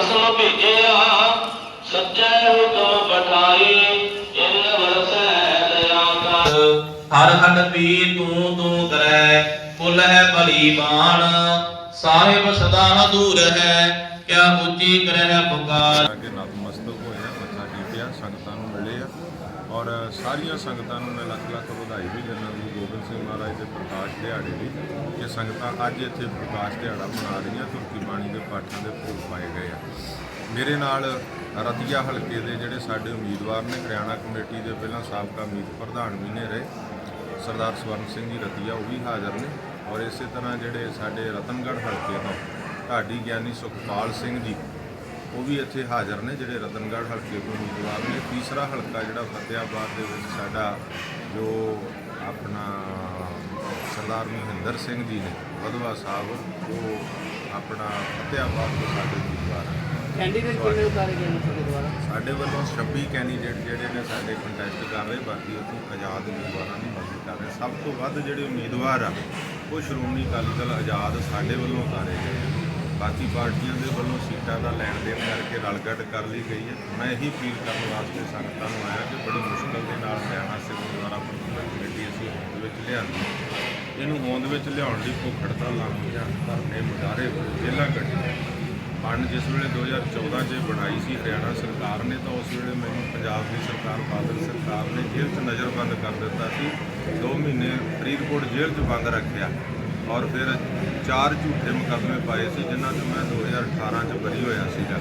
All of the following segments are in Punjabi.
ਖਸਮ ਭੇਜਿਆ ਸੱਚੇ ਹੁਕਮ ਪਠਾਈ ਇਨ ਵਰਸੈ ਦਇਆ ਕਰ ਹਰ ਹਟ ਪੀ ਤੂੰ ਤੂੰ ਕਰੈ ਕੁਲ ਹੈ ਭਲੀ ਬਾਣ। ਸਾਹਿਬ ਸਦਾ ਦੂਰ ਹੈ, ਕਿਆ ਉੱਚੀ ਕਰੈ ਪੁਕਾਰ ਅੱਗੇ ਨਤਮਸਤਕ ਹੋਏ ਮੱਥਾ ਟੇਕਿਆ, ਸੰਗਤਾਂ ਨੂੰ ਮਿਲੇ ਆ। ਔਰ ਸਾਰੀਆਂ ਸੰਗਤਾਂ ਨੂੰ ਮੈਂ ਲੱਖ ਲੱਖ ਵਧਾਈ ਵੀ ਦਿੰਦਾ ਗੁਰੂ ਗੋਬਿੰਦ ਸਿੰਘ ਮਹਾਰਾਜ ਦੇ ਪ੍ਰਕਾਸ਼ ਦਿਹਾੜੇ ਦੀ ਕਿ ਸੰਗਤਾਂ ਅੱਜ ਇੱਥੇ ਪ੍ਰਕਾਸ਼ ਦਿਹਾੜਾ ਮਨਾ ਰਹੀਆਂ, ਤੁਰਕੀ ਬਾਣੀ ਦੇ ਪਾਠਾਂ ਦੇ ਭੋਗ ਪਾਏ ਗਏ ਆ। ਮੇਰੇ ਨਾਲ ਰਤੀਆ ਹਲਕੇ ਦੇ ਜਿਹੜੇ ਸਾਡੇ ਉਮੀਦਵਾਰ ਨੇ, ਹਰਿਆਣਾ ਕਮੇਟੀ ਦੇ ਪਹਿਲਾਂ ਸਾਬਕਾ ਮੀਤ ਪ੍ਰਧਾਨ ਵੀ ਨੇ ਰਹੇ, ਸਰਦਾਰ ਸਵਰਨ ਸਿੰਘ ਜੀ ਰਤੀਆ, ਉਹ ਵੀ ਹਾਜ਼ਰ ਨੇ। ਔਰ ਇਸੇ ਤਰ੍ਹਾਂ ਜਿਹੜੇ ਸਾਡੇ ਰਤਨਗੜ੍ਹ ਹਲਕੇ ਤੋਂ ਢਾਡੀ ਗਿਆਨੀ ਸੁਖਪਾਲ ਸਿੰਘ ਜੀ ਉਹ ਵੀ ਇੱਥੇ ਹਾਜ਼ਰ ਨੇ ਜਿਹੜੇ ਰਤਨਗੜ੍ਹ ਹਲਕੇ ਤੋਂ ਉਮੀਦਵਾਰ ਨੇ। ਤੀਸਰਾ ਹਲਕਾ ਜਿਹੜਾ ਫਤਿਆਬਾਦ ਦੇ ਵਿੱਚ ਸਾਡਾ ਜੋ ਆਪਣਾ ਸਰਦਾਰ ਮਹਿੰਦਰ ਸਿੰਘ ਜੀ ਨੇ ਵਧਵਾ ਸਾਹਿਬ ਉਹ ਆਪਣਾ ਫਤਿਆਬਾਦ ਤੋਂ ਸਾਡੇ ਉਮੀਦਵਾਰ ਹਨ ਕੈਂਡੀਡੇਟ ਕਿਵੇਂ ਉਤਾਰੇ ਗਏ ਨੇ ਤੁਹਾਡੇ ਦੁਆਰਾ? ਸਾਡੇ ਵੱਲੋਂ 26 ਕੈਂਡੀਡੇਟ ਜਿਹੜੇ ਨੇ ਸਾਡੇ ਕੰਟੈਸਟ ਕਰ ਰਹੇ ਬਾਕੀ ਉੱਥੇ ਆਜ਼ਾਦ ਉਮੀਦਵਾਰਾਂ ਦੀ ਮਦਦ ਕਰ ਰਹੇ। ਸਭ ਤੋਂ ਵੱਧ ਜਿਹੜੇ ਉਮੀਦਵਾਰ ਆ ਉਹ ਸ਼੍ਰੋਮਣੀ ਅਕਾਲੀ ਦਲ ਆਜ਼ਾਦ ਸਾਡੇ ਵੱਲੋਂ ਉਤਾਰੇ ਗਏ। ਬਾਕੀ ਪਾਰਟੀਆਂ ਦੇ ਵੱਲੋਂ ਸੀਟਾਂ ਦਾ ਲੈਣ ਦੇਣ ਕਰਕੇ ਰਲਗੱਡ ਕਰ ਲਈ ਗਈ ਹੈ। ਮੈਂ ਇਹੀ ਅਪੀਲ ਕਰਨ ਵਾਸਤੇ ਸੰਗਤਾਂ ਨੂੰ ਆਇਆ ਕਿ ਬੜੀ ਮੁਸ਼ਕਲ ਦੇ ਨਾਲ ਹਰਿਆਣਾ ਸਿੱਖ ਗੁਰਦੁਆਰਾ ਪ੍ਰਬੰਧਕ ਕਮੇਟੀ ਅਸੀਂ ਹੋਂਦ ਵਿੱਚ ਲਿਆਂਦੀ ਇਹਨੂੰ ਹੋਂਦ ਵਿੱਚ ਲਿਆਉਣ ਲਈ ਭੁੱਖ ਹੜਤਾਲ ਲਾਉਂਦੀਆਂ ਧਰਨੇ ਮੁਜ਼ਾਹਰੇ ਜੇਲ੍ਹਾਂ ਕੱਢੀਆਂ ਫੰਡ ਜਿਸ ਵੇਲੇ 2014 'ਚ ਬਣਾਈ ਸੀ ਹਰਿਆਣਾ ਸਰਕਾਰ ਨੇ, ਤਾਂ ਉਸ ਵੇਲੇ ਮੈਨੂੰ ਪੰਜਾਬ ਦੀ ਸਰਕਾਰ, ਬਾਦਲ ਸਰਕਾਰ ਨੇ ਜੇਲ੍ਹ 'ਚ ਨਜ਼ਰਬੰਦ ਕਰ ਦਿੱਤਾ ਸੀ। 2 ਮਹੀਨੇ ਫਰੀਦਕੋਟ ਜੇਲ੍ਹ 'ਚ ਬੰਦ ਰੱਖਿਆ ਔਰ ਫਿਰ ਚਾਰ ਝੂਠੇ ਮੁਕੱਦਮੇ ਪਾਏ ਸੀ, ਜਿਨ੍ਹਾਂ 'ਚ ਮੈਂ 2018 'ਚ ਬਰੀ ਹੋਇਆ ਸੀਗਾ।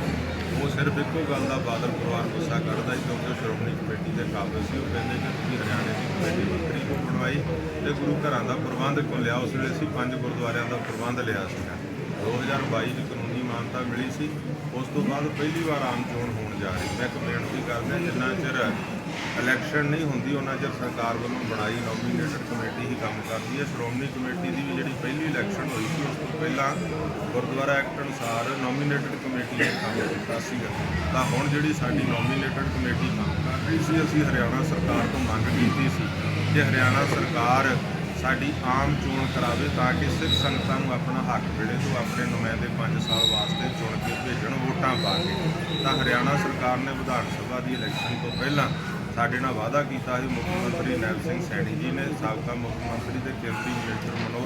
ਉਹ ਸਿਰਫ ਇੱਕੋ ਗੱਲ ਦਾ ਬਾਦਲ ਪਰਿਵਾਰ ਗੁੱਸਾ ਕਰਦਾ ਸੀ, ਕਿਉਂਕਿ ਸ਼੍ਰੋਮਣੀ ਕਮੇਟੀ ਦੇ ਕਾਬਲ ਸੀ। ਉਹ ਕਹਿੰਦੇ ਕਿ ਤੁਸੀਂ ਹਰਿਆਣੇ ਦੀ ਕਮੇਟੀ ਵੱਖਰੀ ਕਿਉਂ ਬਣਵਾਈ ਤੇ ਗੁਰੂ ਘਰਾਂ ਦਾ ਪ੍ਰਬੰਧ ਕਿਉਂ ਲਿਆ? ਉਸ ਵੇਲੇ ਅਸੀਂ ਪੰਜ ਗੁਰਦੁਆਰਿਆਂ ਦਾ ਪ੍ਰਬੰਧ ਲਿਆ ਸੀਗਾ। 2022 ਚ ਮਾਨਤਾ ਮਿਲੀ ਸੀ। ਉਸ ਤੋਂ ਬਾਅਦ ਪਹਿਲੀ ਵਾਰ ਆਮ ਚੋਣ ਹੋਣ ਜਾ ਰਹੀ। ਮੈਂ ਇੱਕ ਬੇਨਤੀ ਕਰਦਾ ਜਿੰਨਾ ਚਿਰ ਇਲੈਕਸ਼ਨ ਨਹੀਂ ਹੁੰਦੀ, ਉਹਨਾਂ ਚਿਰ ਸਰਕਾਰ ਵੱਲੋਂ ਬਣਾਈ ਨੋਮੀਨੇਟਡ ਕਮੇਟੀ ਹੀ ਕੰਮ ਕਰਦੀ ਹੈ। ਸ਼੍ਰੋਮਣੀ ਕਮੇਟੀ ਦੀ ਵੀ ਜਿਹੜੀ ਪਹਿਲੀ ਇਲੈਕਸ਼ਨ ਹੋਈ ਸੀ, ਉਸ ਤੋਂ ਪਹਿਲਾਂ ਗੁਰਦੁਆਰਾ ਐਕਟ ਅਨੁਸਾਰ ਨੋਮੀਨੇਟਡ ਕਮੇਟੀ ਨੇ ਕੰਮ ਕੀਤਾ ਸੀਗਾ। ਤਾਂ ਹੁਣ ਜਿਹੜੀ ਸਾਡੀ ਨੋਮੀਨੇਟਡ ਕਮੇਟੀ ਕੰਮ ਕਰ ਰਹੀ ਸੀ, ਅਸੀਂ ਹਰਿਆਣਾ ਸਰਕਾਰ ਤੋਂ ਮੰਗ ਕੀਤੀ ਸੀ ਕਿ ਹਰਿਆਣਾ ਸਰਕਾਰ ਸਾਡੀ ਆਮ ਚੋਣ ਕਰਾਵੇ ਤਾਂ ਕਿ ਸਿੱਖ ਸੰਗਤਾਂ ਨੂੰ ਆਪਣਾ ਹੱਕ ਮਿਲੇ ਤੋਂ ਆਪਣੇ ਨੁਮਾਇੰਦੇ 5 ਸਾਲ ਵਾਸਤੇ ਚੁਣ ਕੇ ਭੇਜਣ ਵੋਟਾਂ ਪਾ ਕੇ। ਤਾਂ ਹਰਿਆਣਾ ਸਰਕਾਰ ਨੇ ਵਿਧਾਨ ਸਭਾ ਦੀ ਇਲੈਕਸ਼ਨ ਤੋਂ ਪਹਿਲਾਂ ਸਾਡੇ ਨਾਲ ਵਾਅਦਾ ਕੀਤਾ ਸੀ, ਮੁੱਖ ਮੰਤਰੀ ਨੈਬ ਸਿੰਘ ਸੈਣੀ ਜੀ ਨੇ, ਸਾਬਕਾ ਮੁੱਖ ਮੰਤਰੀ ਤੇ ਕੇਂਦਰੀ ਮਿਨਿਸਟਰ ਮਨੋਹਰ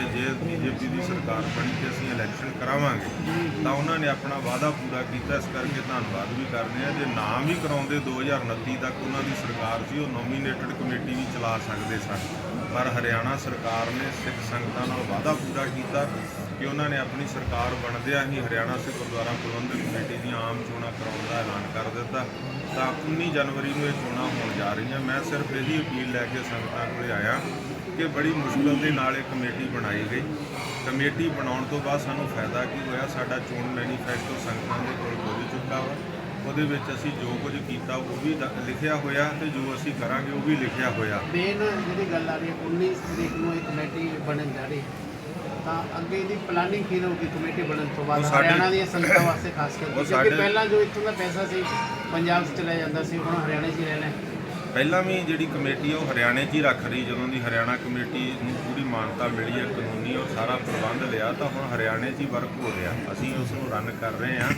ਕਿ ਜੇ ਬੀਜੇਪੀ ਦੀ ਸਰਕਾਰ ਬਣੀ ਤੇ ਅਸੀਂ ਇਲੈਕਸ਼ਨ ਕਰਾਵਾਂਗੇ, ਤਾਂ ਉਹਨਾਂ ਨੇ ਆਪਣਾ ਵਾਅਦਾ ਪੂਰਾ ਕੀਤਾ। ਇਸ ਕਰਕੇ ਧੰਨਵਾਦ ਵੀ ਕਰਦੇ ਆ ਜੇ ਨਾ ਵੀ ਕਰਾਉਂਦੇ 2029 ਤੱਕ ਉਹਨਾਂ ਦੀ ਸਰਕਾਰ ਸੀ, ਉਹ ਨੋਮੀਨੇਟਡ ਕਮੇਟੀ ਵੀ ਚਲਾ ਸਕਦੇ ਸਨ। ਪਰ ਹਰਿਆਣਾ ਸਰਕਾਰ ਨੇ ਸਿੱਖ ਸੰਗਤਾਂ ਨਾਲ ਵਾਅਦਾ ਪੂਰਾ ਕੀਤਾ ਕਿ ਉਹਨਾਂ ਨੇ ਆਪਣੀ ਸਰਕਾਰ ਬਣਦਿਆਂ ਹੀ ਹਰਿਆਣਾ ਸਿੱਖ ਗੁਰਦੁਆਰਾ ਪ੍ਰਬੰਧਕ ਕਮੇਟੀ ਦੀਆਂ ਆਮ ਚੋਣਾਂ ਕਰਾਉਣ ਦਾ ਐਲਾਨ ਕਰ ਦਿੱਤਾ। ਤਾਂ 19 ਜਨਵਰੀ ਨੂੰ ਇਹ ਚੋਣਾਂ ਹੋਣ ਜਾ ਰਹੀਆਂ। ਮੈਂ ਸਿਰਫ ਇਹੀ ਅਪੀਲ ਲੈ ਕੇ ਸੰਗਤਾਂ ਕੋਲ ਆਇਆ ਕਿ ਬੜੀ ਮੁਸ਼ਕਲ ਦੇ ਨਾਲ ਇਹ ਕਮੇਟੀ ਬਣਾਈ ਗਈ। ਕਮੇਟੀ ਬਣਾਉਣ ਤੋਂ ਬਾਅਦ ਸਾਨੂੰ ਫਾਇਦਾ ਕੀ ਹੋਇਆ? ਸਾਡਾ ਚੋਣ ਮੈਨੀਫੈਸਟੋ ਸੰਗਤਾਂ ਦੇ ਕੋਲ ਪਹੁੰਚ ਚੁੱਕਾ ਵਾ। ਉਹਦੇ ਵਿੱਚ ਅਸੀਂ ਜੋ ਕੁਝ ਕੀਤਾ ਉਹ ਵੀ ਲਿਖਿਆ ਹੋਇਆ ਤੇ ਜੋ ਅਸੀਂ ਕਰਾਂਗੇ ਉਹ ਵੀ ਲਿਖਿਆ ਹੋਇਆ। ਮੇਨ ਜਿਹੜੀ ਗੱਲ ਆ ਰਹੀ ਹੈ 19 ਤਰੀਕ ਨੂੰ ਇਹ ਕਮੇਟੀ ਬਣਨ ਜਾ ਰਹੀ ਹੈ। ਤਾਂ ਅੱਗੇ ਦੀ ਪਲਾਨਿੰਗ ਕੀ ਰਹੂਗੀ ਕਮੇਟੀ ਬਣਨ ਤੋਂ ਬਾਅਦ? ਹਰਿਆਣਾ ਦੀਆਂ ਸੰਗਤਾਂ ਵਾਸਤੇ ਖਾਸ ਕਰਕੇ ਕਿਉਂਕਿ ਪਹਿਲਾਂ ਜੋ ਇੱਥੋਂ ਦਾ ਪੈਸਾ ਸੀ ਪੰਜਾਬ 'ਚ ਚਲਾ ਜਾਂਦਾ ਸੀ ਹੁਣ ਹਰਿਆਣੇ 'ਚ ਰਹਿਣਾ ਪਹਿਲਾਂ ਵੀ ਜਿਹੜੀ ਕਮੇਟੀ ਉਹ ਹਰਿਆਣੇ 'ਚ ਹੀ ਰੱਖ ਰਹੀ। ਜਦੋਂ ਦੀ ਹਰਿਆਣਾ ਕਮੇਟੀ ਨੂੰ ਪੂਰੀ ਮਾਨਤਾ ਮਿਲੀ ਹੈ, ਕਾਨੂੰਨੀ ਔਰ ਸਾਰਾ ਪ੍ਰਬੰਧ ਲਿਆ, ਤਾਂ ਹੁਣ ਹਰਿਆਣੇ 'ਚ ਹੀ ਵਰਕ ਹੋ ਰਿਹਾ। ਅਸੀਂ ਉਸ ਨੂੰ ਰਨ ਕਰ ਰਹੇ ਹਾਂ।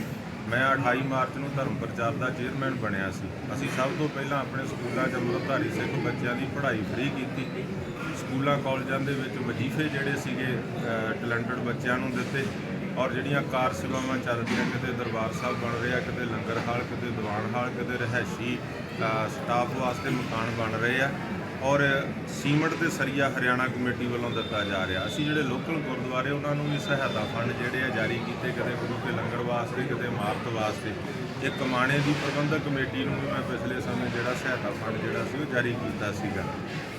ਮੈਂ 28 ਮਾਰਚ ਨੂੰ ਧਰਮ ਪ੍ਰਚਾਰ ਦਾ ਚੇਅਰਮੈਨ ਬਣਿਆ ਸੀ। ਅਸੀਂ ਸਭ ਤੋਂ ਪਹਿਲਾਂ ਆਪਣੇ ਸਕੂਲਾਂ 'ਚ ਅੰਮ੍ਰਿਤਧਾਰੀ ਸਿੱਖ ਬੱਚਿਆਂ ਦੀ ਪੜ੍ਹਾਈ ਫ੍ਰੀ ਕੀਤੀ। ਸਕੂਲਾਂ, ਕਾਲਜਾਂ ਦੇ ਵਿੱਚ ਵਜ਼ੀਫੇ ਜਿਹੜੇ ਸੀਗੇ ਟੈਲੈਂਟਡ ਬੱਚਿਆਂ ਨੂੰ ਦਿੱਤੇ। ਔਰ ਜਿਹੜੀਆਂ ਕਾਰ ਸੇਵਾਵਾਂ ਚੱਲਦੀਆਂ, ਕਿਤੇ ਦਰਬਾਰ ਸਾਹਿਬ ਬਣ ਰਿਹਾ ਕਿਤੇ ਲੰਗਰ ਹਾਲ, ਕਿਤੇ ਦੀਵਾਨ ਹਾਲ, ਕਿਤੇ ਰਹਿائشੀ ਸਟਾਫ ਵਾਸਤੇ ਮਕਾਨ ਬਣ ਰਹੇ ਆ। ਔਰ ਸੀਮਟ ਤੇ ਸਰੀਆ ਹਰਿਆਣਾ ਕਮੇਟੀ ਵੱਲੋਂ ਦਿੱਤਾ ਜਾ ਰਿਹਾ। ਅਸੀਂ ਜਿਹੜੇ ਲੋਕਲ ਗੁਰਦੁਆਰੇ, ਉਹਨਾਂ ਨੂੰ ਵੀ ਸਹਾਇਤਾ ਫੰਡ ਜਿਹੜੇ ਆ ਜਾਰੀ ਕੀਤੇ, ਕਿਤੇ ਗੁਰੂ ਕੇ ਲੰਗਰ ਵਾਸਤੇ, ਕਿਤੇ ਮਾਰਤ ਵਾਸਤੇ। ਇਹ ਕਮਾਣੇ ਦੀ ਪ੍ਰਬੰਧਕ ਕਮੇਟੀ ਨੂੰ ਵੀ ਮੈਂ ਪਿਛਲੇ ਸਮੇਂ ਜਿਹੜਾ ਸਹਾਇਤਾ ਫੰਡ ਜਿਹੜਾ ਸੀ, ਉਹ ਜਾਰੀ ਕੀਤਾ ਸੀਗਾ।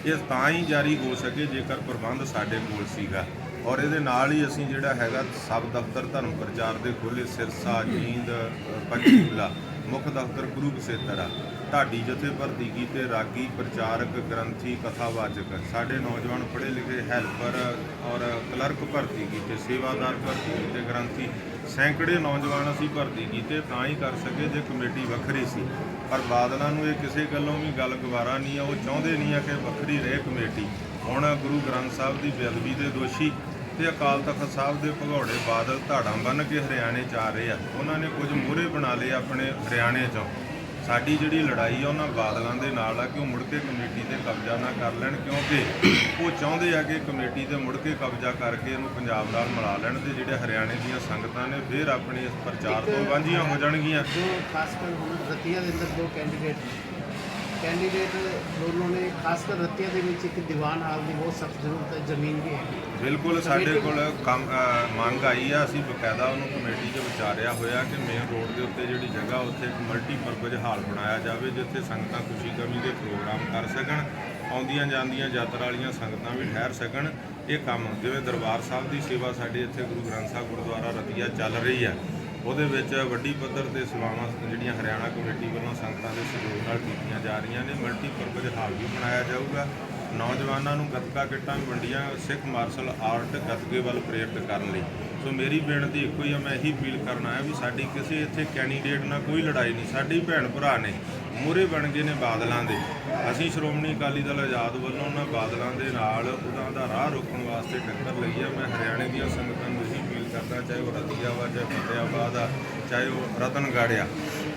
ਇਹ ਤਾਂ ਹੀ ਜਾਰੀ ਹੋ ਸਕੇ ਜੇਕਰ ਪ੍ਰਬੰਧ ਸਾਡੇ ਕੋਲ ਸੀਗਾ। ਔਰ ਇਹਦੇ ਨਾਲ ਹੀ ਅਸੀਂ ਜਿਹੜਾ ਹੈਗਾ ਸਬ ਦਫ਼ਤਰ ਧਰਮ ਪ੍ਰਚਾਰ ਦੇ ਖੋਲੇ ਸਿਰਸਾ ਜੀਂਦ ਅ, ਪੰਚਕੂਲਾ ਮੁੱਖ ਦਫ਼ਤਰ ਗੁਰੂ ਬਸੇਤਰ ਆ। ਢਾਡੀ ਜਥੇ ਭਰਤੀ ਕੀਤੇ ਰਾਗੀ ਪ੍ਰਚਾਰਕ ਗ੍ਰੰਥੀ ਕਥਾਵਾਚਕ ਸਾਡੇ ਨੌਜਵਾਨ ਪੜ੍ਹੇ ਲਿਖੇ ਹੈਲਪਰ ਔਰ ਕਲਰਕ ਭਰਤੀ ਕੀਤੇ ਸੇਵਾਦਾਰ ਭਰਤੀ ਕੀਤੇ ਗ੍ਰੰਥੀ ਸੈਂਕੜੇ ਨੌਜਵਾਨ ਅਸੀਂ ਭਰਤੀ ਕੀਤੇ ਤਾਂ ਹੀ ਕਰ ਸਕੇ ਜੇ ਕਮੇਟੀ ਵੱਖਰੀ ਸੀ। ਪਰ ਬਾਦਲਾਂ ਨੂੰ ਇਹ ਕਿਸੇ ਗੱਲੋਂ ਵੀ ਗੱਲ ਗਵਾਰਾ ਨਹੀਂ ਆ ਉਹ ਚਾਹੁੰਦੇ ਨਹੀਂ ਆ ਕਿ ਵੱਖਰੀ ਰਹੇ ਕਮੇਟੀ। ਹੁਣ ਗੁਰੂ ਗ੍ਰੰਥ ਸਾਹਿਬ ਦੀ ਬੇਅਦਬੀ ਦੇ ਦੋਸ਼ੀ ਤੇ ਅਕਾਲ ਤਖਤ ਸਾਹਿਬ ਦੇ ਭਗੌੜੇ ਬਾਦਲ ਧਾੜਾਂ ਬੰਨ ਕੇ ਹਰਿਆਣੇ ਚ ਆ ਰਹੇ ਆ। ਉਹਨਾਂ ਨੇ ਕੁਝ ਮੂਹਰੇ ਬਣਾ ਲਏ ਆਪਣੇ ਹਰਿਆਣੇ ਚੋਂ। ਸਾਡੀ ਜਿਹੜੀ ਲੜਾਈ ਆ, ਉਹਨਾਂ ਬਾਦਲਾਂ ਦੇ ਨਾਲ ਆ ਕਿ ਉਹ ਮੁੜ ਕੇ ਕਮੇਟੀ ਤੇ ਕਬਜ਼ਾ ਨਾ ਕਰ ਲੈਣ, ਕਿਉਂਕਿ ਉਹ ਚਾਹੁੰਦੇ ਆ ਕਿ ਕਮੇਟੀ ਤੇ ਮੁੜ ਕੇ ਕਬਜ਼ਾ ਕਰਕੇ ਇਹਨੂੰ ਪੰਜਾਬ ਨਾਲ ਮਿਲਾ ਲੈਣ ਤੇ ਜਿਹੜੇ ਹਰਿਆਣੇ ਦੀਆਂ ਸੰਗਤਾਂ ਨੇ ਫਿਰ ਆਪਣੇ ਇਸ ਪ੍ਰਚਾਰ ਤੋਂ ਵਾਂਝੀਆਂ ਹੋ ਜਾਣਗੀਆਂ। ਜੋ ਖਾਸ ਕਰ ਹੁਣ ਰਤੀਆ ਦੇ ਅੰਦਰ ਦੋ ਕੈਂਡੀਡੇਟ ਕੈਂਡੀਡੇਟ ਦੋਨੋਂ ਨੇ ਖਾਸ ਕਰ ਰਤੀਆ ਦੇ ਵਿੱਚ ਇੱਕ ਦੀਵਾਨ ਹਾਲ ਦੀ ਬਹੁਤ ਸਖਤ ਜ਼ਰੂਰਤ ਹੈ ਜ਼ਮੀਨ ਵੀ ਹੈ ਬਿਲਕੁਲ ਸਾਡੇ ਕੋਲ ਕੰਮ ਮੰਗ ਆਈ ਆ ਅਸੀਂ ਬਕਾਇਦਾ ਉਹਨੂੰ ਕਮੇਟੀ 'ਚ ਵਿਚਾਰਿਆ ਹੋਇਆ ਕਿ ਮੇਨ ਰੋਡ ਦੇ ਉੱਤੇ ਜਿਹੜੀ ਜਗ੍ਹਾ ਉੱਥੇ ਇੱਕ ਮਲਟੀਪਰਪਜ਼ ਹਾਲ ਬਣਾਇਆ ਜਾਵੇ ਜਿੱਥੇ ਸੰਗਤਾਂ ਖੁਸ਼ੀ ਗਮੀ ਦੇ ਪ੍ਰੋਗਰਾਮ ਕਰ ਸਕਣ ਆਉਂਦੀਆਂ ਜਾਂਦੀਆਂ ਯਾਤਰਾ ਵਾਲੀਆਂ ਸੰਗਤਾਂ ਵੀ ਠਹਿਰ ਸਕਣ। ਇਹ ਕੰਮ ਜਿਵੇਂ ਦਰਬਾਰ ਸਾਹਿਬ ਦੀ ਸੇਵਾ ਸਾਡੇ ਇੱਥੇ ਗੁਰੂ ਗ੍ਰੰਥ ਸਾਹਿਬ ਗੁਰਦੁਆਰਾ ਰਤੀਆ ਚੱਲ ਰਹੀ ਆ ਉਹਦੇ ਵਿੱਚ ਵੱਡੀ ਪੱਧਰ ਤੇ ਸੇਵਾਵਾਂ ਜਿਹੜੀਆਂ ਹਰਿਆਣਾ ਕਮੇਟੀ ਵੱਲੋਂ ਸੰਗਤਾਂ ਦੇ ਸਹਿਯੋਗ ਨਾਲ ਕੀਤੀਆਂ ਜਾ ਰਹੀਆਂ ਨੇ। ਮਲਟੀਪਰਪਜ਼ ਹਾਲ ਵੀ ਬਣਾਇਆ ਜਾਊਗਾ। ਨੌਜਵਾਨਾਂ ਨੂੰ ਗੱਤਕਾ ਕਿੱਟਾਂ ਵੀ ਵੰਡੀਆਂ ਸਿੱਖ ਮਾਰਸ਼ਲ ਆਰਟ ਗੱਤਕੇ ਵੱਲ ਪ੍ਰੇਰਿਤ ਕਰਨ ਲਈ। ਸੋ ਮੇਰੀ ਬੇਨਤੀ ਇੱਕੋ ਹੀ ਆ, ਮੈਂ ਇਹੀ ਅਪੀਲ ਕਰਨਾ ਆਇਆ ਵੀ ਸਾਡੀ ਕਿਸੇ ਇੱਥੇ ਕੈਂਡੀਡੇਟ ਨਾਲ ਕੋਈ ਲੜਾਈ ਨਹੀਂ। ਸਾਡੀ ਭੈਣ ਭਰਾ ਨੇ, ਮੂਹਰੇ ਬਣ ਗਏ ਨੇ ਬਾਦਲਾਂ ਦੇ। ਅਸੀਂ ਸ਼੍ਰੋਮਣੀ ਅਕਾਲੀ ਦਲ ਆਜ਼ਾਦ ਵੱਲੋਂ ਉਹਨਾਂ ਬਾਦਲਾਂ ਦੇ ਨਾਲ ਉਹਨਾਂ ਦਾ ਰਾਹ ਰੋਕਣ ਵਾਸਤੇ ਟੱਕਰ ਲਈ ਆ। ਮੈਂ ਹਰਿਆਣੇ ਦੀਆਂ ਸੰਗਤਾਂ ਨੂੰ ਕਰਦਾ, ਚਾਹੇ ਉਹ ਰਤੀਆ ਵਾ ਚਾਹੇ ਫਤਿਆਬਾਦ ਆ, ਚਾਹੇ ਉਹ ਰਤਨਗੜ੍ਹ ਆ,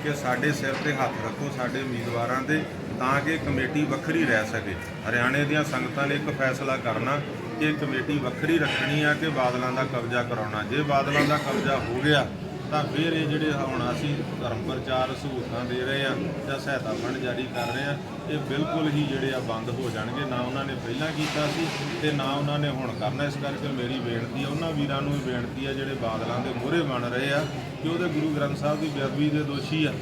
ਕਿ ਸਾਡੇ ਸਿਰ ਤੇ ਹੱਥ ਰੱਖੋ ਸਾਡੇ ਉਮੀਦਵਾਰਾਂ ਦੇ, ਤਾਂ ਕਿ ਕਮੇਟੀ ਵੱਖਰੀ ਰਹਿ ਸਕੇ। ਹਰਿਆਣੇ ਦੀਆਂ ਸੰਗਤਾਂ ਨੇ ਇੱਕ ਫੈਸਲਾ ਕਰਨਾ ਕਿ ਕਮੇਟੀ ਵੱਖਰੀ ਰੱਖਣੀ ਆ ਕਿ ਬਾਦਲਾਂ ਦਾ ਕਬਜ਼ਾ ਕਰਾਉਣਾ। ਜੇ ਬਾਦਲਾਂ ਦਾ ਕਬਜ਼ਾ ਹੋ ਗਿਆ, ਤਾਂ ਫਿਰ ਇਹ ਜਿਹੜੇ ਹੁਣ ਅਸੀਂ ਧਰਮ ਪ੍ਰਚਾਰ ਸਹੂਲਤਾਂ ਦੇ ਰਹੇ ਆ ਜਾਂ ਸਹਾਇਤਾ ਫੰਡ ਜਾਰੀ ਕਰ ਰਹੇ ਆ ਇਹ ਬਿਲਕੁਲ ਹੀ ਜਿਹੜੇ ਆ ਬੰਦ ਹੋ ਜਾਣਗੇ। ਨਾ ਉਹਨਾਂ ਨੇ ਪਹਿਲਾਂ ਕੀਤਾ ਸੀ ਤੇ ਨਾ ਉਹਨਾਂ ਨੇ ਹੁਣ ਕਰਨਾ ਇਸ ਕਰਕੇ ਮੇਰੀ ਬੇਨਤੀ ਆ, ਉਹਨਾਂ ਵੀਰਾਂ ਨੂੰ ਵੀ ਬੇਨਤੀ ਆ, ਜਿਹੜੇ ਬਾਦਲਾਂ ਦੇ ਮੂਹਰੇ ਬਣ ਰਹੇ ਆ, ਕਿ ਉਹਦੇ ਗੁਰੂ ਗ੍ਰੰਥ ਸਾਹਿਬ ਦੀ ਬੇਅਦਬੀ ਦੇ ਦੋਸ਼ੀ ਆ।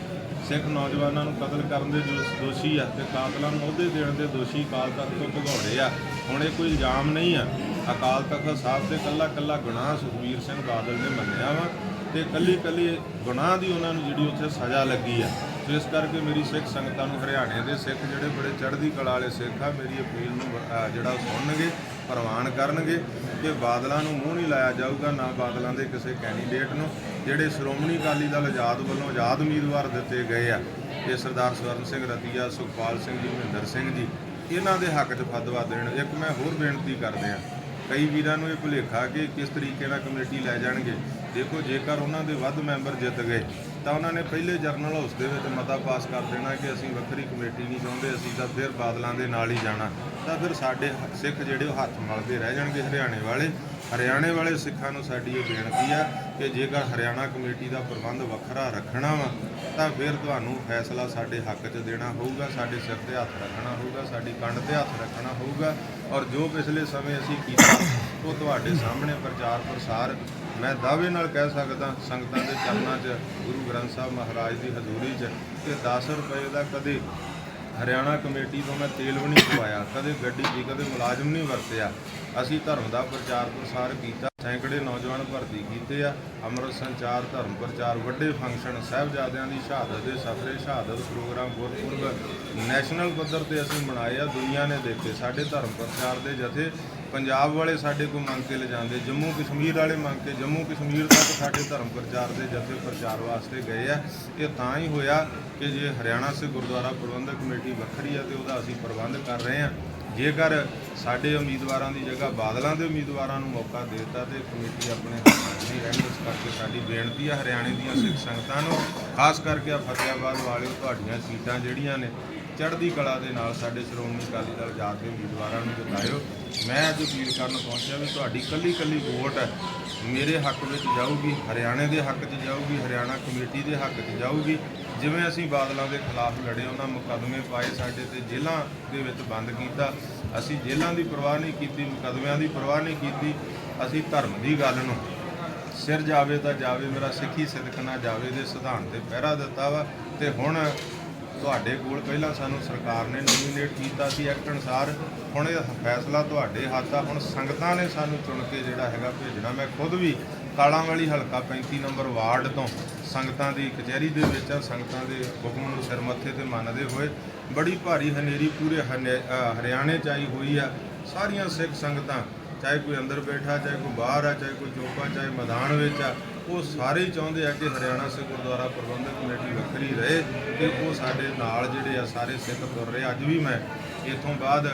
ਸਿੱਖ ਨੌਜਵਾਨਾਂ ਨੂੰ ਕਤਲ ਕਰਨ ਦੇ ਜੋ ਦੋਸ਼ੀ ਆ ਤੇ ਕਾਤਲਾਂ ਨੂੰ ਅਹੁਦੇ ਦੇਣ ਦੇ ਦੋਸ਼ੀ ਅਕਾਲ ਤਖਤ ਤੋਂ ਭਗੌੜੇ ਆ। ਹੁਣ ਇਹ ਕੋਈ ਇਲਜ਼ਾਮ ਨਹੀਂ ਆ। ਅਕਾਲ ਤਖਤ ਸਾਹਿਬ ਦੇ ਕੱਲਾ ਕੱਲਾ ਗੁਨਾਹ ਸੁਖਬੀਰ ਸਿੰਘ ਬਾਦਲ ਨੇ ਮੰਨਿਆ ਵਾ ਤੇ ਕੱਲੀ ਕੱਲੀ ਗੁਨਾਹ ਦੀ ਉਹਨਾਂ ਨੂੰ ਜਿਹੜੀ ਉੱਥੇ ਸਜ਼ਾ ਲੱਗੀ ਆ। ਸੋ ਇਸ ਕਰਕੇ ਮੇਰੀ ਸਿੱਖ ਸੰਗਤਾਂ ਨੂੰ ਹਰਿਆਣੇ ਦੇ ਸਿੱਖ ਜਿਹੜੇ ਬੜੇ ਚੜ੍ਹਦੀ ਕਲਾ ਵਾਲੇ ਸਿੱਖ ਆ ਮੇਰੀ ਅਪੀਲ ਨੂੰ ਅਹ, ਜਿਹੜਾ ਉਹ ਸੁਣਨਗੇ ਪ੍ਰਵਾਨ ਕਰਨਗੇ ਕਿ ਬਾਦਲਾਂ ਨੂੰ ਮੂੰਹ ਨਹੀਂ ਲਾਇਆ ਜਾਊਗਾ ਨਾ ਬਾਦਲਾਂ ਦੇ ਕਿਸੇ ਕੈਂਡੀਡੇਟ ਨੂੰ ਜਿਹੜੇ ਸ਼੍ਰੋਮਣੀ ਅਕਾਲੀ ਦਲ ਆਜ਼ਾਦ ਵੱਲੋਂ ਆਜ਼ਾਦ ਉਮੀਦਵਾਰ ਦਿੱਤੇ ਗਏ ਆ। ਇਹ ਸਰਦਾਰ ਸਵਰਨ ਸਿੰਘ ਰਤੀਆ ਸੁਖਪਾਲ ਸਿੰਘ ਜੀ ਮਹਿੰਦਰ ਸਿੰਘ ਜੀ ਇਹਨਾਂ ਦੇ ਹੱਕ 'ਚ ਫਤਵਾ ਦੇਣ। ਇੱਕ ਮੈਂ ਹੋਰ ਬੇਨਤੀ ਕਰਦੇ ਆ। ਕਈ ਵੀਰਾਂ ਨੂੰ ਇਹ ਭੁਲੇਖਾ ਕਿ ਕਿਸ ਤਰੀਕੇ ਨਾਲ ਕਮੇਟੀ ਲੈ ਜਾਣਗੇ। ਦੇਖੋ ਜੇਕਰ ਉਹਨਾਂ ਦੇ ਵੱਧ ਮੈਂਬਰ ਜਿੱਤ ਗਏ ਤਾਂ ਉਹਨਾਂ ਨੇ ਪਹਿਲੇ ਜਰਨਲ ਹਾਊਸ ਦੇ ਵਿੱਚ ਮਤਾ ਪਾਸ ਕਰ ਦੇਣਾ ਕਿ ਅਸੀਂ ਵੱਖਰੀ ਕਮੇਟੀ ਨਹੀਂ ਚਾਹੁੰਦੇ, ਅਸੀਂ ਤਾਂ ਫਿਰ ਬਾਦਲਾਂ ਦੇ ਨਾਲ ਹੀ ਜਾਣਾ। ਤਾਂ ਫਿਰ ਸਾਡੇ ਸਿੱਖ ਜਿਹੜੇ ਉਹ ਹੱਥ ਮਲਦੇ ਰਹਿ ਜਾਣਗੇ ਹਰਿਆਣੇ ਵਾਲੇ। ਹਰਿਆਣੇ ਵਾਲੇ ਸਿੱਖਾਂ ਨੂੰ ਸਾਡੀ ਇਹ ਬੇਨਤੀ ਆ ਕਿ ਜੇਕਰ ਹਰਿਆਣਾ ਕਮੇਟੀ ਦਾ ਪ੍ਰਬੰਧ ਵੱਖਰਾ ਰੱਖਣਾ ਵਾ, ਤਾਂ ਫਿਰ ਤੁਹਾਨੂੰ ਫੈਸਲਾ ਸਾਡੇ ਹੱਕ 'ਚ ਦੇਣਾ ਹੋਊਗਾ, ਸਾਡੇ ਸਿਰ ਤੇ ਹੱਥ ਰੱਖਣਾ ਹੋਊਗਾ, ਸਾਡੀ ਕੰਡ ਤੇ ਹੱਥ ਰੱਖਣਾ ਹੋਊਗਾ। ਔਰ ਜੋ ਪਿਛਲੇ ਸਮੇਂ ਅਸੀਂ ਕੀਤਾ, ਉਹ ਤੁਹਾਡੇ ਸਾਹਮਣੇ ਪ੍ਰਚਾਰ ਪ੍ਰਸਾਰ ਮੈਂ ਦਾਅਵੇ ਨਾਲ ਕਹਿ ਸਕਦਾ, ਸੰਗਤਾਂ ਦੇ ਚਰਨਾਂ 'ਚ, ਗੁਰੂ ਗ੍ਰੰਥ ਸਾਹਿਬ ਮਹਾਰਾਜ ਦੀ ਹਜ਼ੂਰੀ 'ਚ ਕਿ 10 ਰੁਪਏ ਦਾ ਕਦੇ ਹਰਿਆਣਾ ਕਮੇਟੀ ਤੋਂ ਮੈਂ ਤੇਲ ਵੀ ਨਹੀਂ ਪਵਾਇਆ, ਕਦੇ ਗੱਡੀ 'ਚ, ਕਦੇ ਮੁਲਾਜ਼ਮ ਨਹੀਂ ਵਰਤਿਆ। ਅਸੀਂ ਧਰਮ ਦਾ ਪ੍ਰਚਾਰ ਪ੍ਰਸਾਰ ਕੀਤਾ। ਸੈਂਕੜੇ ਨੌਜਵਾਨ ਭਰਤੀ ਕੀਤੇ ਆ। ਅੰਮ੍ਰਿਤ ਸੰਚਾਰ, ਧਰਮ ਪ੍ਰਚਾਰ, ਵੱਡੇ ਫੰਕਸ਼ਨ ਸਾਹਿਬਜ਼ਾਦਿਆਂ ਦੀ ਸ਼ਹਾਦਤ ਦੇ ਸਫਰੇ ਸ਼ਹਾਦਤ ਪ੍ਰੋਗਰਾਮ ਗੁਰਪੁਰਬ ਨੈਸ਼ਨਲ ਪੱਧਰ ਤੇ ਅਸੀਂ ਮਨਾਏ ਆ। ਦੁਨੀਆ ਨੇ ਦੇਖੇ ਸਾਡੇ ਧਰਮ ਪ੍ਰਚਾਰ ਦੇ ਜਥੇ। ਪੰਜਾਬ ਵਾਲੇ ਸਾਡੇ ਕੋਲ ਮੰਗ ਕੇ ਲਿਜਾਂਦੇ। ਜੰਮੂ ਕਸ਼ਮੀਰ ਵਾਲੇ ਮੰਗ ਕੇ। ਜੰਮੂ ਕਸ਼ਮੀਰ ਤੱਕ ਸਾਡੇ ਧਰਮ ਪ੍ਰਚਾਰ ਦੇ ਜਥੇ ਪ੍ਰਚਾਰ ਵਾਸਤੇ ਗਏ ਆ। ਇਹ ਤਾਂ ਹੀ ਹੋਇਆ ਕਿ ਜੇ ਹਰਿਆਣਾ ਸੇ ਗੁਰਦੁਆਰਾ ਪ੍ਰਬੰਧਕ ਕਮੇਟੀ ਵੱਖਰੀ ਆ ਤੇ ਉਹਦਾ ਅਸੀਂ ਪ੍ਰਬੰਧ ਕਰ ਰਹੇ ਆ। ਜੇਕਰ ਸਾਡੇ ਉਮੀਦਵਾਰਾਂ ਦੀ ਜਗ੍ਹਾ ਬਾਦਲਾਂ ਦੇ ਉਮੀਦਵਾਰਾਂ ਨੂੰ ਮੌਕਾ ਦੇ ਦਿੱਤਾ ਤੇ ਕਮੇਟੀ ਆਪਣੇ ਹੱਥਾਂ ਨਹੀਂ ਰਹਿਣ ਇਸ ਕਰਕੇ ਸਾਡੀ ਬੇਨਤੀ ਆ ਹਰਿਆਣੇ ਦੀਆਂ ਸਿੱਖ ਸੰਗਤਾਂ ਨੂੰ, ਖਾਸ ਕਰਕੇ ਆ ਫਤਿਆਬਾਦ ਵਾਲਿਓ ਤੁਹਾਡੀਆਂ ਸੀਟਾਂ ਜਿਹੜੀਆਂ ਨੇ, ਚੜ੍ਹਦੀ ਕਲਾ ਦੇ ਨਾਲ ਸਾਡੇ ਸ਼੍ਰੋਮਣੀ ਅਕਾਲੀ ਦਲ ਜਾ ਕੇ ਉਮੀਦਵਾਰਾਂ ਨੂੰ ਜਿਤਾਇਓ। ਮੈਂ ਅੱਜ ਅਪੀਲ ਕਰਨ ਪਹੁੰਚਿਆ ਵੀ ਤੁਹਾਡੀ ਕੱਲੀ ਕੱਲੀ ਵੋਟ ਹੈ ਮੇਰੇ ਹੱਕ ਵਿੱਚ ਜਾਊਗੀ, ਹਰਿਆਣੇ ਦੇ ਹੱਕ 'ਚ ਜਾਊਗੀ, ਹਰਿਆਣਾ ਕਮੇਟੀ ਦੇ ਹੱਕ 'ਚ ਜਾਊਗੀ। ਜਿਵੇਂ ਅਸੀਂ ਬਾਦਲਾਂ ਦੇ ਖਿਲਾਫ ਲੜੇ, ਉਹਨਾਂ ਮੁਕੱਦਮੇ ਪਾਏ ਸਾਡੇ ਤੇ, ਜੇਲ੍ਹਾਂ ਦੇ ਵਿੱਚ ਬੰਦ ਕੀਤਾ। ਅਸੀਂ ਜੇਲ੍ਹਾਂ ਦੀ ਪਰਵਾਹ ਨਹੀਂ ਕੀਤੀ, ਮੁਕੱਦਮਿਆਂ ਦੀ ਪਰਵਾਹ ਨਹੀਂ ਕੀਤੀ। ਅਸੀਂ ਧਰਮ ਦੀ ਗੱਲ ਨੂੰ ਸਿਰ ਜਾਵੇ ਤਾਂ ਜਾਵੇ, ਮੇਰਾ ਸਿੱਖੀ ਸਿਦਕ ਨਾ ਜਾਵੇ ਦੇ ਸਿਧਾਂਤ ਤੇ ਪਹਿਰਾ ਦਿੱਤਾ ਵਾ। ਤੇ ਹੁਣ ਤੁਹਾਡੇ ਕੋਲ ਪਹਿਲਾਂ ਸਾਨੂੰ ਸਰਕਾਰ ਨੇ ਨੋਮੀਨੇਟ ਕੀਤਾ ਸੀ ਐਕਟ ਅਨੁਸਾਰ। ਹੁਣ ਇਹ ਫੈਸਲਾ ਤੁਹਾਡੇ ਹੱਥ ਆ। ਹੁਣ ਸੰਗਤਾਂ ਨੇ ਸਾਨੂੰ ਚੁਣ ਕੇ ਜਿਹੜਾ ਹੈਗਾ ਭੇਜਣਾ। ਮੈਂ ਖੁਦ ਵੀ ਕਾਲਾਂ ਵਾਲੀ ਹਲਕਾ 35 ਨੰਬਰ ਵਾਰਡ ਤੋਂ ਸੰਗਤਾਂ ਦੀ ਕਚਹਿਰੀ ਦੇ ਵਿੱਚ ਆ, ਸੰਗਤਾਂ ਦੇ ਹੁਕਮ ਨੂੰ ਸਿਰ ਮੱਥੇ ਤੇ ਮੰਨਦੇ ਹੋਏ ਬੜੀ ਭਾਰੀ ਹਨੇਰੀ ਪੂਰੇ ਹਨੇ- ਹਰਿਆਣੇ ਚ ਆਈ ਹੋਈ ਆ। ਸਾਰੀਆਂ ਸਿੱਖ ਸੰਗਤਾਂ ਚਾਹੇ ਕੋਈ ਅੰਦਰ ਬੈਠਾ ਚਾਹੇ ਕੋਈ ਬਾਹਰ ਆ ਚਾਹੇ ਕੋਈ ਚੌਪਾ ਚਾਹੇ ਮੈਦਾਨ ਵਿੱਚ ਆ ਉਹ ਸਾਰੇ ਹੀ ਚਾਹੁੰਦੇ ਆ ਕਿ ਹਰਿਆਣਾ ਸਿੱਖ ਗੁਰਦੁਆਰਾ ਪ੍ਰਬੰਧਕ ਕਮੇਟੀ ਵੱਖਰੀ ਰਹੇ ਤੇ ਉਹ ਸਾਡੇ ਨਾਲ ਜਿਹੜੇ ਆ ਸਾਰੇ ਸਿੱਖ ਤੁਰ ਰਹੇ ਅੱਜ ਵੀ ਮੈਂ ਇਥੋਂ ਬਾਅਦ ਅ,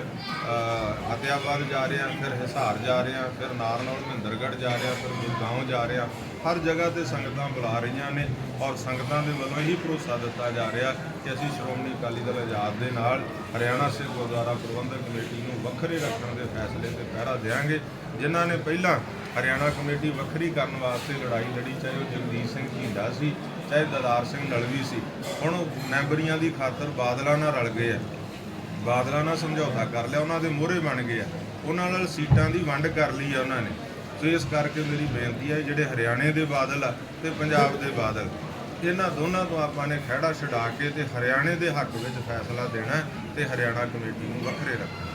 ਫਤਿਆਬਾਦ ਜਾ ਰਹੇ ਹਾਂ ਫਿਰ ਹਿਸਾਰ ਜਾ ਰਹੇ ਹਾਂ ਫਿਰ ਨਾਰਨੌਲ ਮਹਿੰਦਰਗੜ੍ਹ ਜਾ ਰਹੇ ਹਾਂ ਫਿਰ ਗੁਰਗਾਉਂ ਜਾ ਰਹੇ। ਹਾਂ ਹਰ ਜਗ੍ਹਾ ਤੇ ਸੰਗਤਾਂ ਬੁਲਾ ਰਹੀਆਂ ਨੇ ਔਰ ਸੰਗਤਾਂ ਦੇ ਵੱਲੋਂ ਇਹੀ ਭਰੋਸਾ ਦਿੱਤਾ ਜਾ ਰਿਹਾ ਕਿ ਅਸੀਂ ਸ਼੍ਰੋਮਣੀ ਅਕਾਲੀ ਦਲ ਆਜ਼ਾਦ ਦੇ ਨਾਲ ਹਰਿਆਣਾ ਸਿੱਖ ਗੁਰਦੁਆਰਾ ਪ੍ਰਬੰਧਕ ਕਮੇਟੀ ਨੂੰ ਵੱਖਰੇ ਰੱਖਣ ਦੇ ਫੈਸਲੇ ਤੇ ਪਹਿਰਾ ਦੇਵਾਂਗੇ ਜਿਨ੍ਹਾਂ ਨੇ ਪਹਿਲਾਂ ਹਰਿਆਣਾ ਕਮੇਟੀ ਵੱਖਰੀ ਕਰਨ ਵਾਸਤੇ ਲੜਾਈ ਲੜੀ ਚਾਹੇ ਉਹ ਜਗਦੀਸ਼ ਸਿੰਘ ਝੀਂਡਾ ਸੀ ਚਾਹੇ ਦਦਾਰ ਸਿੰਘ ਨਲਵੀ ਸੀ। ਹੁਣ ਉਹ ਮੈਂਬਰੀਆਂ ਦੀ ਖਾਤਰ ਬਾਦਲਾਂ ਨਾਲ ਰਲ ਗਏ ਆ। ਬਾਦਲਾਂ ਨਾਲ ਸਮਝੌਤਾ ਕਰ ਲਿਆ, ਉਹਨਾਂ ਦੇ ਮੋਹਰੇ ਬਣ ਗਏ ਆ। ਉਹਨਾਂ ਨਾਲ ਸੀਟਾਂ ਦੀ ਵੰਡ ਕਰ ਲਈ ਆ ਉਹਨਾਂ ਨੇ। ਸੋ ਇਸ ਕਰਕੇ ਮੇਰੀ ਬੇਨਤੀ ਹੈ ਜਿਹੜੇ ਹਰਿਆਣੇ ਦੇ ਬਾਦਲ ਆ ਤੇ ਪੰਜਾਬ ਦੇ ਬਾਦਲ, ਇਹਨਾਂ ਦੋਨਾਂ ਤੋਂ ਆਪਾਂ ਨੇ ਖਹਿੜਾ ਛਡਾ ਕੇ ਤੇ ਹਰਿਆਣੇ ਦੇ ਹੱਕ ਵਿੱਚ ਫੈਸਲਾ ਦੇਣਾ ਹੈ ਤੇ ਹਰਿਆਣਾ ਕਮੇਟੀ ਨੂੰ ਵੱਖਰੇ ਰੱਖਣਾ